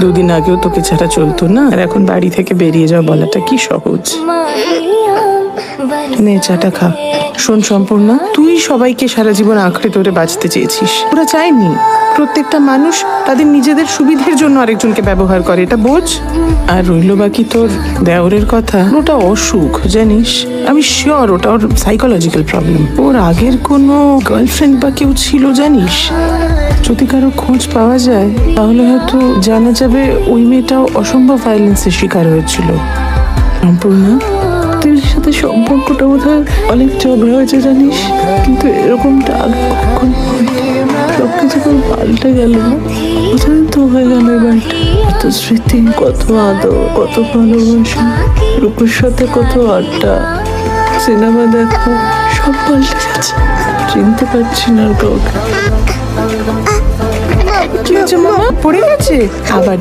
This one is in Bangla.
দুদিন আগেও তোকে ছাড়া চলতো না। আর এখন বাড়ি থেকে বেরিয়ে যাওয়া বলাটা কি সহজ? নে, চাটা খা। শোন, সম্পূর্ণ, তুই সবাইকে সারা জীবন আঁকড়ে ধরে বাঁচতে চেয়েছিস। ওরা চায়নি। প্রত্যেকটা মানুষ তাদের নিজেদের সুবিধের জন্য আরেকজনকে ব্যবহার করে, এটা বোঝ? আর রইল বাকি তোর দেওরের কথা। ওটা অসুখ, জানিস? আমি শিওর ওটা ওর সাইকোলজিক্যাল প্রবলেম ওর আগের কোনো গার্লফ্রেন্ড বা কেউ ছিল, জানিস? যদি কারও খোঁজ পাওয়া যায়, তাহলে হয়তো জানা যাবে ওই মেয়েটাও অসম্ভব ভায়োলেন্সের শিকার হয়েছিল। সম্পূর্ণ তোর সাথে সম্পর্কটা হয় অনেক ঝগড়া হয়েছে জানিস, কিন্তু এরকমটা আগে কখনো। সবকিছু খুব পাল্টে গেল তো হয়ে গেল কত স্মৃতি, কত আদর, কত ভালোবাসা। রূপের সাথে কত আড্ডা। সিনেমা দেখা, সব পাল্টে গেছে। চিনতে পারছি না কাউকে। কি হয়েছে মামা? পড়ে গেছে? আবার